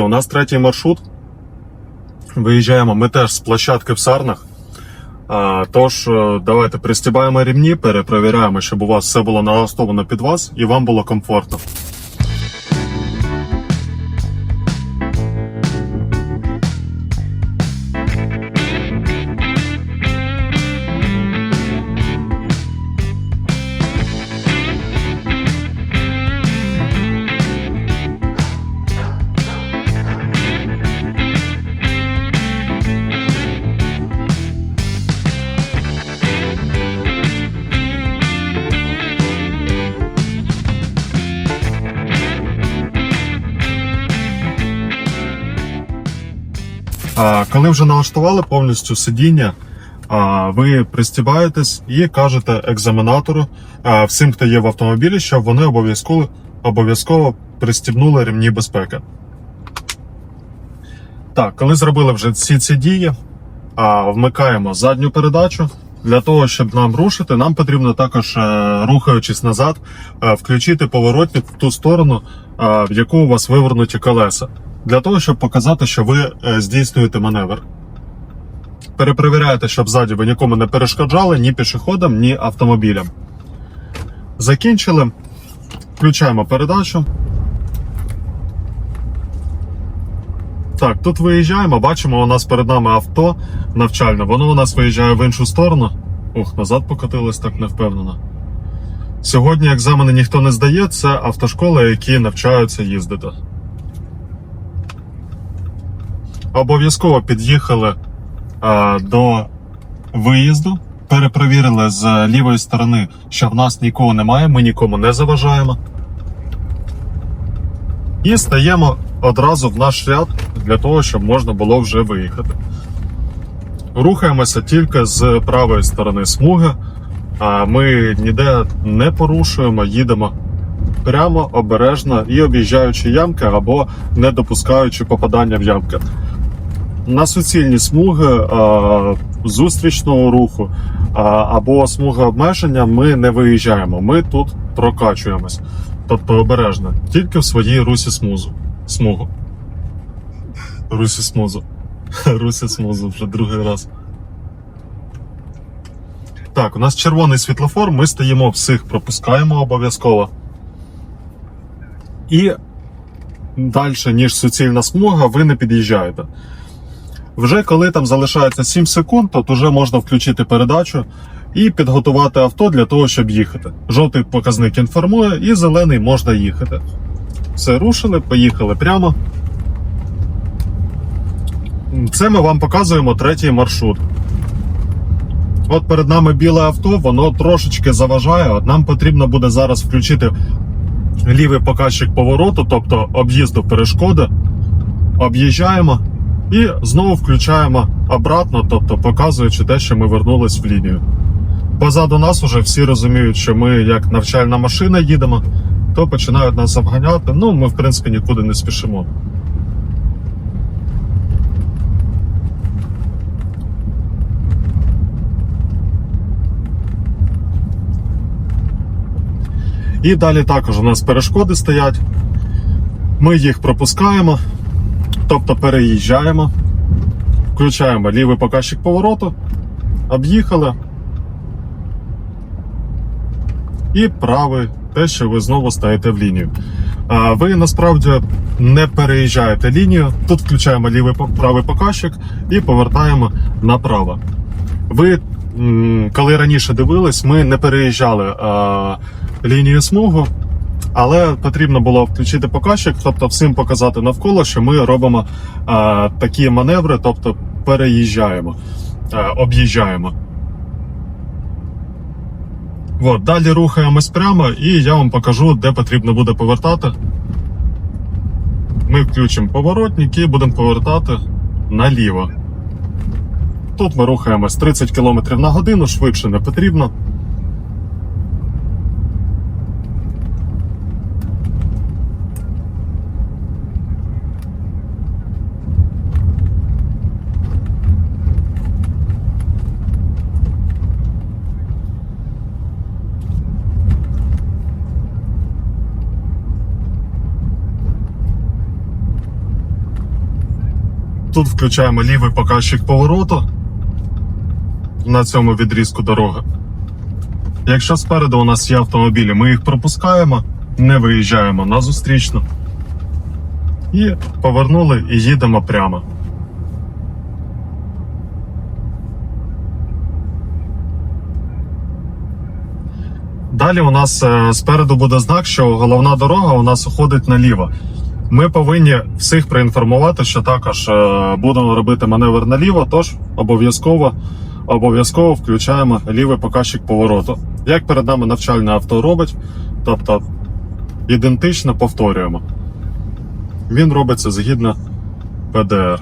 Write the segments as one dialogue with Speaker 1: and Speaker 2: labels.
Speaker 1: У нас третій маршрут. Виїжджаємо ми теж з площадки в Сарнах. Тож, е, давайте пристібаємо рівні, перепровіряємо, щоб у вас все було налаштовано під вас і вам було комфортно. Коли вже налаштували повністю сидіння, ви пристібаєтесь і кажете екзаменатору всім, хто є в автомобілі, щоб вони обов'язково обов'язково пристібнули ремні безпеки. Так, коли зробили вже всі ці дії, а, вмикаємо задню передачу. Для того, щоб нам рушити, нам потрібно також, е, рухаючись назад, е, включити поворотник в ту сторону, е, в яку у вас вивернуті колеса. Для того, щоб показати, що ви е, здійснюєте маневр. Перепровіряєте, щоб ззаді ви нікому не перешкоджали ні пішоходам, ні автомобілям. Закінчили. Включаємо передачу. Так, тут виїжджаємо, бачимо, у нас перед нами авто навчальне. Воно у нас виїжджає в іншу сторону. Ух, назад покотилось так невпевнено. Сьогодні екзамени ніхто не здає, це автошколи, які навчаються їздити. Обов'язково під'їхали е, до виїзду, перепровірили з лівої сторони, що в нас нікого немає, ми нікому не заважаємо. І стаємо одразу в наш ряд для того, щоб можна було вже виїхати. Рухаємося тільки з правої сторони смуги. А Ми ніде не порушуємо, їдемо прямо, обережно і об'їжджаючи ямки або не допускаючи попадання в ямки. На суцільні смуги а, зустрічного руху а, або смуги обмеження ми не виїжджаємо. Ми тут прокачуємось. Тобто обережно, тільки в своїй русі смузу. Смугу. Русі смузу. Русі смузу вже другий раз. Так, у нас червоний світлофор, ми стоїмо, всіх пропускаємо обов'язково. І далі, ніж суцільна смуга, ви не під'їжджаєте. Вже коли там залишається 7 секунд, то вже можна включити передачу і підготувати авто для того, щоб їхати. Жовтий показник інформує, і зелений можна їхати. Все, рушили, поїхали прямо. Це ми вам показуємо третій маршрут. От перед нами біле авто, воно трошечки заважає. От нам потрібно буде зараз включити лівий показчик повороту, тобто об'їзду перешкоди. Об'їжджаємо і знову включаємо обратно, тобто показуючи те, що ми вернулись в лінію. Позаду нас вже всі розуміють, що ми як навчальна машина їдемо, то починають нас обганяти. Ну, ми, в принципі, нікуди не спішимо. І далі також у нас перешкоди стоять. Ми їх пропускаємо, тобто переїжджаємо, включаємо лівий показчик повороту, об'їхали. І правий, те, що ви знову стаєте в лінію. А ви насправді не переїжджаєте лінію. Тут включаємо лівий правий показчик і повертаємо направо. Ви, коли раніше дивились, ми не переїжджали а, лінію смугу, але потрібно було включити показчик, тобто всім показати навколо, що ми робимо а, такі маневри, тобто переїжджаємо, а, об'їжджаємо. От, далі рухаємось прямо, і я вам покажу, де потрібно буде повертати. Ми включимо поворотник і будемо повертати наліво. Тут ми рухаємось 30 км на годину, швидше не потрібно. Тут включаємо лівий показчик повороту на цьому відрізку дороги. Якщо спереду у нас є автомобілі, ми їх пропускаємо, не виїжджаємо на зустрічну. І повернули і їдемо прямо. Далі у нас е, спереду буде знак, що головна дорога у нас уходить наліво. Ми повинні всіх проінформувати, що також е, будемо робити маневр наліво, тож обов'язково обов'язково включаємо лівий показчик повороту. Як перед нами навчальне авто робить, тобто ідентично повторюємо. Він робиться згідно ПДР.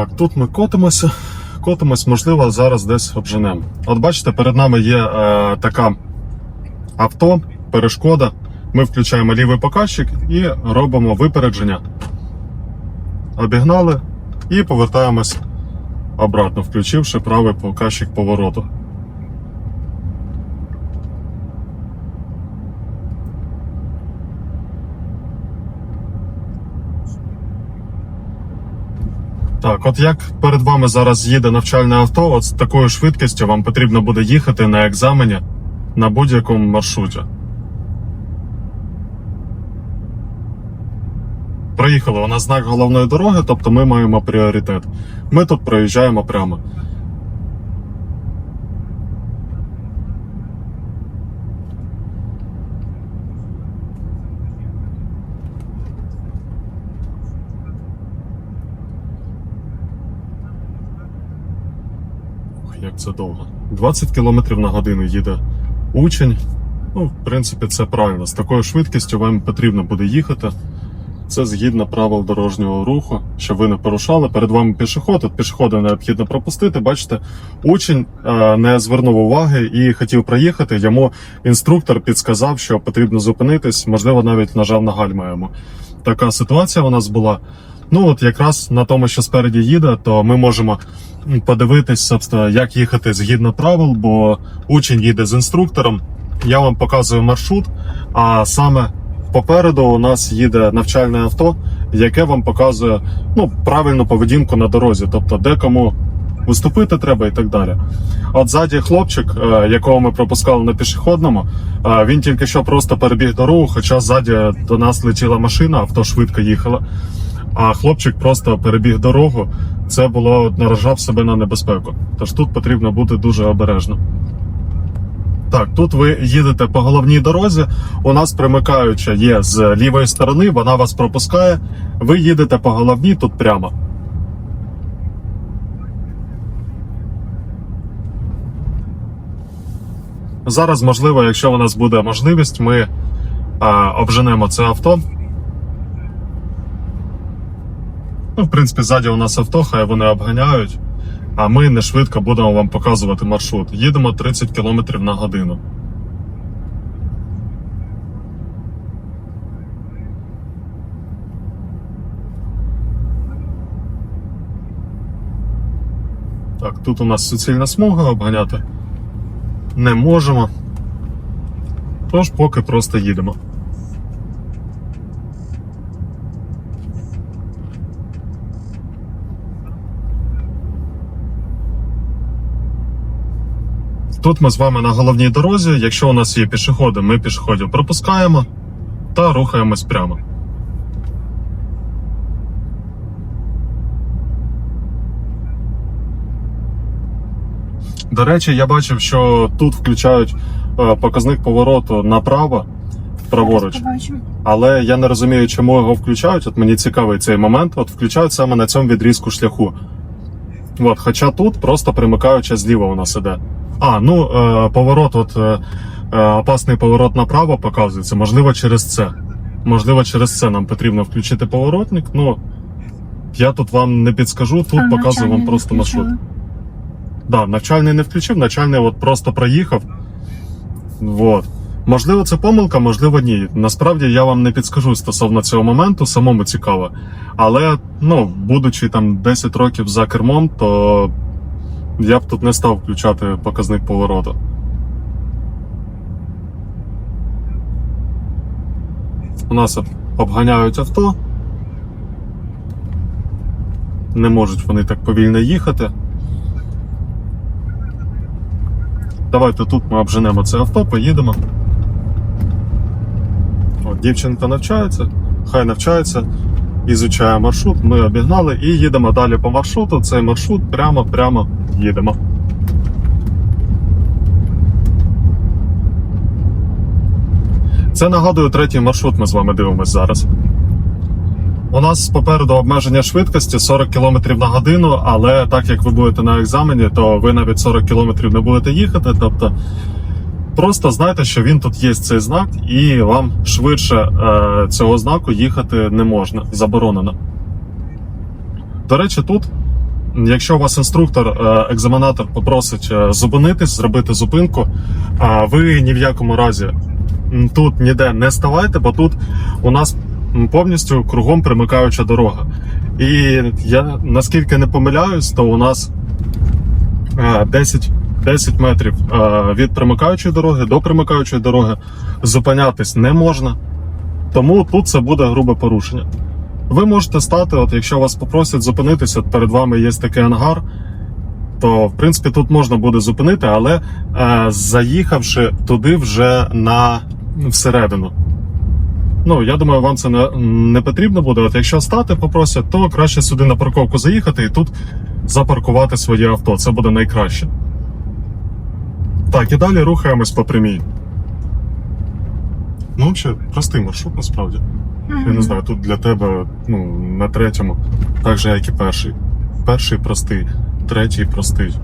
Speaker 1: Так, тут ми котимося. Котимось, можливо, зараз десь обженемо. От бачите, перед нами є е, така авто, перешкода. Ми включаємо лівий показчик і робимо випередження. Обігнали і повертаємось обратно, включивши правий показчик повороту. Так, от як перед вами зараз їде навчальне авто, от з такою швидкістю вам потрібно буде їхати на екзамені на будь-якому маршруті. Приїхали у нас знак головної дороги, тобто ми маємо пріоритет. Ми тут проїжджаємо прямо. Це довго. 20 км на годину їде учень. Ну, в принципі, це правильно. З такою швидкістю вам потрібно буде їхати. Це згідно правил дорожнього руху, щоб ви не порушали. Перед вами пішоход. От пішохода необхідно пропустити. Бачите, учень е, не звернув уваги і хотів проїхати. Йому інструктор підсказав, що потрібно зупинитись, можливо, навіть нажав на гальма. Така ситуація у нас була. Ну от якраз на тому, що спереді їде, то ми можемо подивитись, собственно, як їхати згідно правил, бо учень їде з інструктором. Я вам показую маршрут, а саме попереду у нас їде навчальне авто, яке вам показує ну, правильну поведінку на дорозі, тобто де кому виступити треба і так далі. От ззаді хлопчик, е, якого ми пропускали на пішохідному, е, він тільки що просто перебіг дорогу, хоча ззаді до нас летіла машина, авто швидко їхало. А хлопчик просто перебіг дорогу. Це було наражав себе на небезпеку. Тож тут потрібно бути дуже обережно. Так, тут ви їдете по головній дорозі. У нас примикаюча є з лівої сторони, вона вас пропускає. Ви їдете по головній тут прямо. Зараз, можливо, якщо у нас буде можливість, ми а, обженемо це авто. Ну, в принципі, ззаді у нас авто, хай вони обганяють, а ми не швидко будемо вам показувати маршрут. Їдемо 30 км на годину. Так, тут у нас суцільна смуга обганяти не можемо. Тож поки просто їдемо. Тут ми з вами на головній дорозі. Якщо у нас є пішоходи, ми пішоходів пропускаємо та рухаємось прямо. До речі, я бачив, що тут включають е, показник повороту направо, праворуч. Але я не розумію, чому його включають. От мені цікавий цей момент. От включають саме на цьому відрізку шляху. От, хоча тут просто примикаюча зліва у нас іде. А, ну е, поворот, от е, е, опасний поворот направо показується. Можливо, через це. Можливо, через це нам потрібно включити поворотник. Ну я тут вам не підскажу, тут
Speaker 2: А,
Speaker 1: показую вам просто маршрут. Да, навчальний не включив, навчальний от просто проїхав. Вот. Можливо, це помилка, можливо, ні. Насправді я вам не підскажу стосовно цього моменту, самому цікаво. Але, ну, будучи там 10 років за кермом, то я б тут не став включати показник повороту. У нас обганяють авто. Не можуть вони так повільно їхати. Давайте тут ми обженемо це авто, поїдемо. От, дівчинка навчається, хай навчається, ізучає маршрут. Ми обігнали і їдемо далі по маршруту. Цей маршрут прямо-прямо їдемо. Це нагадую третій маршрут. Ми з вами дивимось зараз. У нас попереду обмеження швидкості 40 км на годину, але так як ви будете на екзамені, то ви навіть 40 км не будете їхати. Тобто просто знайте, що він тут є цей знак, і вам швидше е, цього знаку їхати не можна, заборонено. До речі, тут, якщо вас інструктор, е, екзаменатор попросить е, зупинитись, зробити зупинку, ви ні в якому разі тут ніде не ставайте, бо тут у нас повністю кругом примикаюча дорога. І я наскільки не помиляюсь, то у нас е, 10, 10 метрів від примикаючої дороги до примикаючої дороги зупинятись не можна. Тому тут це буде грубе порушення. Ви можете стати, от якщо вас попросять зупинитися, перед вами є такий ангар, то в принципі тут можна буде зупинити, але е, заїхавши туди вже на всередину. Ну, я думаю, вам це не, не потрібно буде. От якщо стати попросять, то краще сюди на парковку заїхати і тут запаркувати своє авто. Це буде найкраще. Так, і далі рухаємось по прямій. Ну, ще простий маршрут насправді. Я не знаю, тут для тебе ну, на третьому, так же, як і перший. Перший простий, третій простий.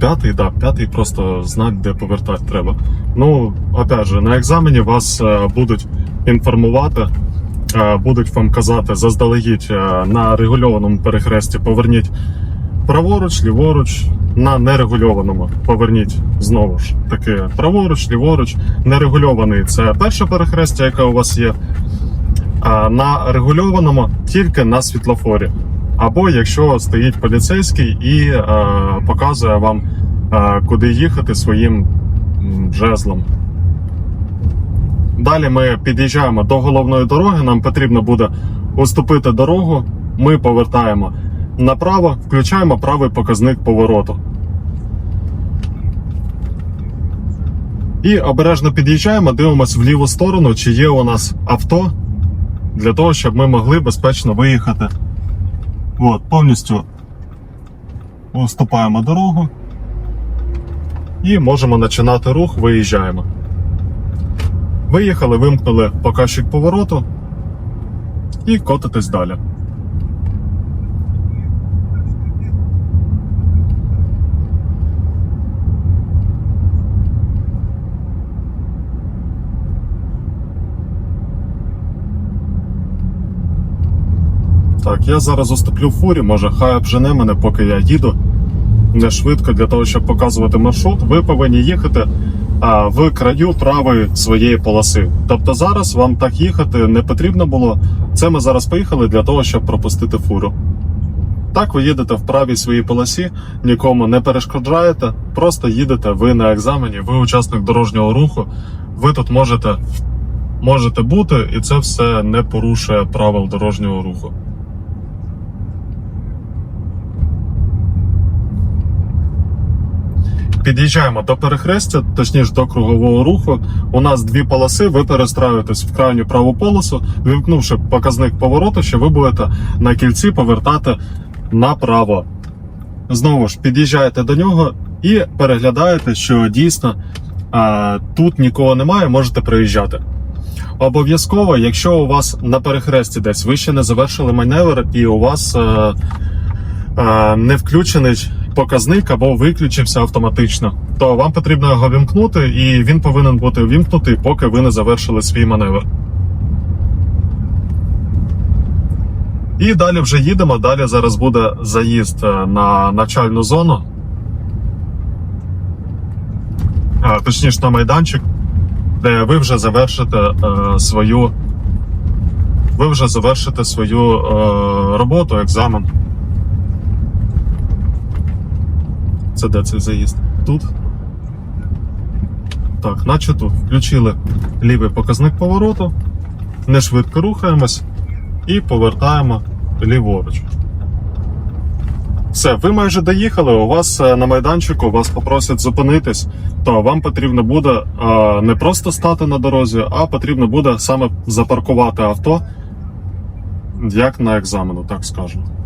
Speaker 1: П'ятий, так, п'ятий просто знати, де повертати треба. Ну, опять же, на екзамені вас е, будуть інформувати, е, будуть вам казати заздалегідь е, на регульованому перехресті поверніть праворуч, ліворуч, на нерегульованому поверніть знову ж таки праворуч, ліворуч. Нерегульований це перше перехрестя, яке у вас є. На регульованому тільки на світлофорі. Або якщо стоїть поліцейський і е, показує вам, е, куди їхати своїм жезлом. Далі ми під'їжджаємо до головної дороги. Нам потрібно буде уступити дорогу. Ми повертаємо направо, включаємо правий показник повороту. І обережно під'їжджаємо, дивимося в ліву сторону, чи є у нас авто для того, щоб ми могли безпечно виїхати. От, повністю уступаємо дорогу і можемо починати рух, виїжджаємо. Виїхали, вимкнули показчик повороту і котитись далі. Так, я зараз уступлю фурі, може хай обжене мене, поки я їду. Не швидко для того, щоб показувати маршрут, ви повинні їхати а, в краю правої своєї полоси. Тобто зараз вам так їхати не потрібно було. Це ми зараз поїхали для того, щоб пропустити фуру. Так, ви їдете в правій своїй полосі, нікому не перешкоджаєте, просто їдете ви на екзамені, ви учасник дорожнього руху. Ви тут можете, можете бути, і це все не порушує правил дорожнього руху. Під'їжджаємо до перехрестя, точніше до кругового руху. У нас дві полоси. Ви перестраюєтесь в крайню праву полосу, вимкнувши показник повороту, що ви будете на кільці повертати направо. Знову ж під'їжджаєте до нього і переглядаєте, що дійсно а, тут нікого немає, можете приїжджати. Обов'язково, якщо у вас на перехресті десь ви ще не завершили маневр, і у вас е, е, не включений показник або виключився автоматично, то вам потрібно його вімкнути, і він повинен бути вімкнутий, поки ви не завершили свій маневр. І далі вже їдемо. Далі зараз буде заїзд е, на навчальну зону. А, точніше, на майданчик, де ви вже завершите е, свою. Ви вже завершите свою е, роботу, екзамен. Це де цей заїзд? Тут. Так, наче тут. Включили лівий показник повороту, не швидко рухаємось і повертаємо ліворуч. Все, ви майже доїхали. У вас е, на майданчику вас попросять зупинитись, то вам потрібно буде е, не просто стати на дорозі, а потрібно буде саме запаркувати авто, як на екзамену, так скажемо.